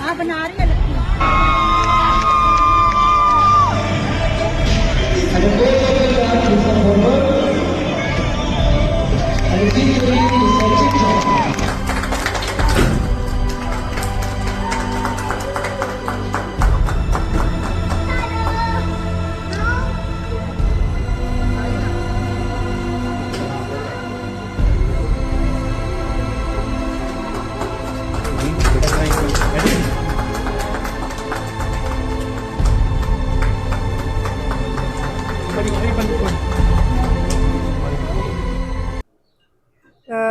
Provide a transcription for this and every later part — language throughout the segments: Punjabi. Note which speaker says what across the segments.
Speaker 1: ਆ ਬਣਾ ਰਹੀ ਹੈ ਲੱਕੀ।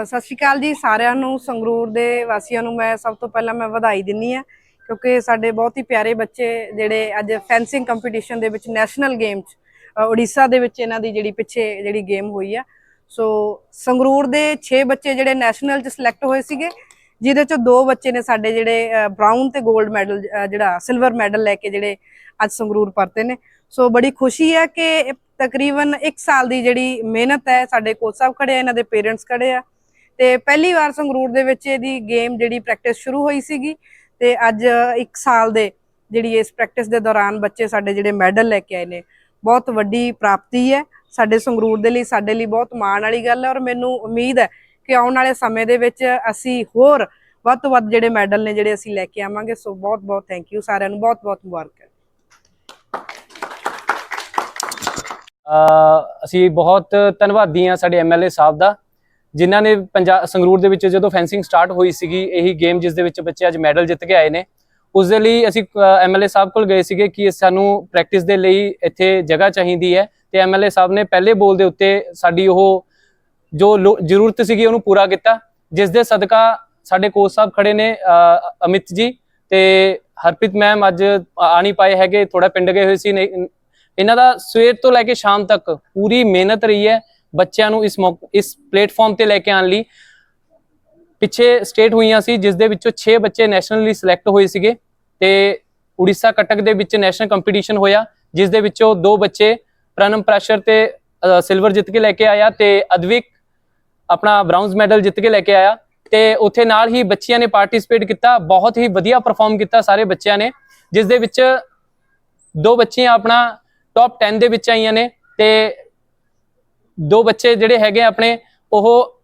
Speaker 2: ਸਤਿ ਸ਼੍ਰੀ ਅਕਾਲ ਜੀ ਸਾਰਿਆਂ ਨੂੰ, ਸੰਗਰੂਰ ਦੇ ਵਾਸੀਆਂ ਨੂੰ ਮੈਂ ਸਭ ਤੋਂ ਪਹਿਲਾਂ ਮੈਂ ਵਧਾਈ ਦਿੰਨੀ ਆ ਕਿਉਂਕਿ ਸਾਡੇ ਬਹੁਤ ਹੀ ਪਿਆਰੇ ਬੱਚੇ ਜਿਹੜੇ ਅੱਜ ਫੈਂਸਿੰਗ ਕੰਪੀਟੀਸ਼ਨ ਦੇ ਵਿੱਚ ਨੈਸ਼ਨਲ ਗੇਮ ਚ ਉੜੀਸਾ ਦੇ ਵਿੱਚ ਇਹਨਾਂ ਦੀ ਜਿਹੜੀ ਪਿੱਛੇ ਜਿਹੜੀ ਗੇਮ ਹੋਈ ਆ। ਸੋ ਸੰਗਰੂਰ ਦੇ 6 ਬੱਚੇ ਜਿਹੜੇ ਨੈਸ਼ਨਲ ਚ ਸਿਲੈਕਟ ਹੋਏ ਸੀਗੇ ਜਿਹਦੇ ਚੋਂ ਦੋ ਬੱਚੇ ਨੇ ਸਾਡੇ ਜਿਹੜੇ ਬ੍ਰਾਊਨ ਤੇ 골ਡ ਮੈਡਲ ਜਿਹੜਾ ਸਿਲਵਰ ਮੈਡਲ ਲੈ ਕੇ ਜਿਹੜੇ ਅੱਜ ਸੰਗਰੂਰ ਪਰਤੇ ਨੇ। ਸੋ ਬੜੀ ਖੁਸ਼ੀ ਹੈ ਕਿ ਤਕਰੀਬਨ 1 ਸਾਲ ਦੀ ਜਿਹੜੀ ਮਿਹਨਤ ਹੈ, ਸਾਡੇ ਕੋਚ ਸਾਹਿਬ ਖੜੇ ਆ, ਇਹਨਾਂ ਦੇ ਪੇਰੈਂਟਸ ਖੜੇ ਆ। ਤੇ ਪਹਿਲੀ ਵਾਰ ਸੰਗਰੂਰ ਦੇ ਵਿੱਚ ਇਹਦੀ ਗੇਮ ਜਿਹੜੀ ਪ੍ਰੈਕਟਿਸ ਸ਼ੁਰੂ ਹੋਈ ਸੀਗੀ ਤੇ ਅੱਜ 1 ਸਾਲ ਦੇ ਜਿਹੜੀ ਇਸ ਪ੍ਰੈਕਟਿਸ ਦੇ ਦੌਰਾਨ ਬੱਚੇ ਸਾਡੇ ਜਿਹੜੇ ਮੈਡਲ ਲੈ ਕੇ ਆਏ ਨੇ, ਬਹੁਤ ਵੱਡੀ ਪ੍ਰਾਪਤੀ ਹੈ। ਸਾਡੇ ਸੰਗਰੂਰ ਦੇ ਲਈ, ਸਾਡੇ ਲਈ ਬਹੁਤ ਮਾਣ ਵਾਲੀ ਗੱਲ ਹੈ ਔਰ ਮੈਨੂੰ ਉਮੀਦ ਹੈ ਕਿ ਆਉਣ ਵਾਲੇ ਸਮੇਂ ਦੇ ਵਿੱਚ ਅਸੀਂ ਹੋਰ ਵੱਧ ਤੋਂ ਵੱਧ ਜਿਹੜੇ ਮੈਡਲ ਨੇ ਜਿਹੜੇ ਅਸੀਂ ਲੈ ਕੇ ਆਵਾਂਗੇ ਸੋ ਬਹੁਤ ਬਹੁਤ ਥੈਂਕ ਯੂ ਸਾਰਿਆਂ ਨੂੰ ਬਹੁਤ ਬਹੁਤ ਮੁਬਾਰਕ।
Speaker 3: ਅ, ਅਸੀਂ ਬਹੁਤ ਧੰਨਵਾਦੀ ਹਾਂ ਸਾਡੇ ਐਮਐਲਏ ਸਾਹਿਬ ਦਾ ਜਿਨ੍ਹਾਂ ਨੇ ਪੰਜਾਬ ਸੰਗਰੂਰ ਦੇ ਵਿੱਚ ਜਦੋਂ ਫੈਂਸਿੰਗ ਸਟਾਰਟ ਹੋਈ ਸੀਗੀ ਇਹੀ ਗੇਮ ਜਿਸ ਦੇ ਵਿੱਚ ਬੱਚੇ ਅੱਜ ਮੈਡਲ ਜਿੱਤ ਕੇ ਆਏ ਨੇ। ਉਸ ਦੇ ਲਈ ਅਸੀਂ ਐਮਐਲਏ ਸਾਹਿਬ ਕੋਲ ਗਏ ਸੀਗੇ ਕਿ ਸਾਨੂੰ ਪ੍ਰੈਕਟਿਸ ਦੇ ਲਈ ਇੱਥੇ ਜਗ੍ਹਾ ਚਾਹੀਦੀ ਹੈ ਤੇ ਐਮਐਲਏ ਸਾਹਿਬ ਨੇ ਪਹਿਲੇ ਬੋਲ ਦੇ ਉੱਤੇ ਸਾਡੀ ਉਹ ਜੋ ਲੋ- ਜ਼ਰੂਰਤ ਸੀਗੀ ਉਹਨੂੰ ਪੂਰਾ ਕੀਤਾ। ਜਿਸ ਦੇ ਸਦਕਾ ਸਾਡੇ ਕੋਚ ਸਾਹਿਬ ਖੜੇ ਨੇ ਅਮਿਤ ਜੀ ਤੇ ਹਰਪ੍ਰੀਤ ਮੈਮ ਅੱਜ ਆ ਨਹੀਂ ਪਾਏ ਹੈਗੇ ਥੋੜਾ ਪਿੰਡ ਗਏ ਹੋਏ ਸੀ। ਇਹਨਾਂ ਦਾ ਸਵੇਰ ਤੋਂ ਲੈ ਕੇ ਸ਼ਾਮ ਤੱਕ ਪੂਰੀ ਮਿਹਨਤ ਰਹੀ ਹੈ ਬੱਚਿਆਂ ਨੂੰ ਇਸ ਮੌਕ- ਇਸ ਪਲੇਟਫਾਰਮ ਤੇ ਲੈ ਕੇ ਆਉਣ ਲਈ। ਪਿੱਛੇ ਸਟੇਟ ਹੋਈਆਂ ਸੀ ਜਿਸ ਦੇ ਵਿੱਚੋਂ 6 ਬੱਚੇ ਨੈਸ਼ਨਲੀ ਸਿਲੈਕਟ ਹੋਏ ਸੀਗੇ ਤੇ ਉੜੀਸਾ ਕਟਕ ਦੇ ਵਿੱਚ ਨੈਸ਼ਨਲ ਕੰਪੀਟੀਸ਼ਨ ਹੋਇਆ ਜਿਸ ਦੇ ਵਿੱਚੋਂ ਦੋ ਬੱਚੇ ਪ੍ਰਨਮ ਪ੍ਰੈਸ਼ਰ ਤੇ ਸਿਲਵਰ ਜਿੱਤ ਕੇ ਲੈ ਕੇ ਆਇਆ ਤੇ ਅਦਵਿਕ ਆਪਣਾ ਬ੍ਰਾਊਨਜ਼ ਮੈਡਲ ਜਿੱਤ ਕੇ ਲੈ ਕੇ ਆਇਆ ਤੇ ਉੱਥੇ ਨਾਲ ਹੀ ਬੱਚਿਆਂ ਨੇ ਪਾਰਟਿਸਿਪੇਟ ਕੀਤਾ, ਬਹੁਤ ਹੀ ਵਧੀਆ ਪਰਫਾਰਮ ਕੀਤਾ ਸਾਰੇ ਬੱਚਿਆਂ ਨੇ, ਜਿਸ ਦੇ ਵਿੱਚ ਦੋ ਬੱਚੀਆਂ ਆਪਣਾ ਟੌਪ 10 ਦੇ ਵਿੱਚ ਆਈਆਂ ਨੇ ਤੇ ਦੋ ਬੱਚੇ ਜਿਹੜੇ ਹੈਗੇ ਆਪਣੇ, ਉਹ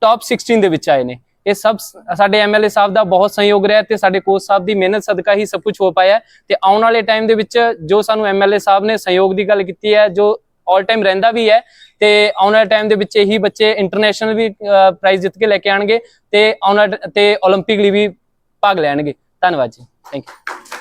Speaker 3: ਟੌਪ 16 ਦੇ ਵਿੱਚ ਆਏ ਨੇ। ਇਹ ਸਭ ਸ- ਸਾਡੇ ਐਮਐਲਏ ਸਾਹਿਬ ਦਾ ਬਹੁਤ ਸਹਿਯੋਗ ਰਿਹਾ ਤੇ ਸਾਡੇ ਕੋਚ ਸਾਹਿਬ ਦੀ ਮਿਹਨਤ, ਸਦਕਾ ਹੀ ਸਭ ਕੁਝ ਹੋ ਪਾਇਆ ਹੈ ਤੇ ਆਉਣ ਵਾਲੇ ਟਾਈਮ ਦੇ ਵਿੱਚ ਜੋ ਸਾਨੂੰ ਐਮਐਲਏ ਸਾਹਿਬ ਨੇ ਸਹਿਯੋਗ ਦੀ ਗੱਲ ਕੀਤੀ ਹੈ, ਜੋ ਆਲ ਟਾਈਮ ਰਹਿੰਦਾ ਵੀ ਹੈ ਤੇ ਆਉਣ ਵਾਲੇ ਟਾਈਮ ਦੇ ਵਿੱਚ ਇਹੀ ਬੱਚੇ ਇੰਟਰਨੈਸ਼ਨਲ ਵੀ ਪ੍ਰਾਈਜ਼ ਜਿੱਤ ਕੇ ਲੈ ਕੇ ਆਣਗੇ ਤੇ ਆਉਣ ਵਾਲੇ ਤੇ 올림픽 ਲਈ ਵੀ ਭਾਗ ਲੈਣਗੇ ਧੰਨਵਾਦ ਜੀ ਥੈਂਕ ਯੂ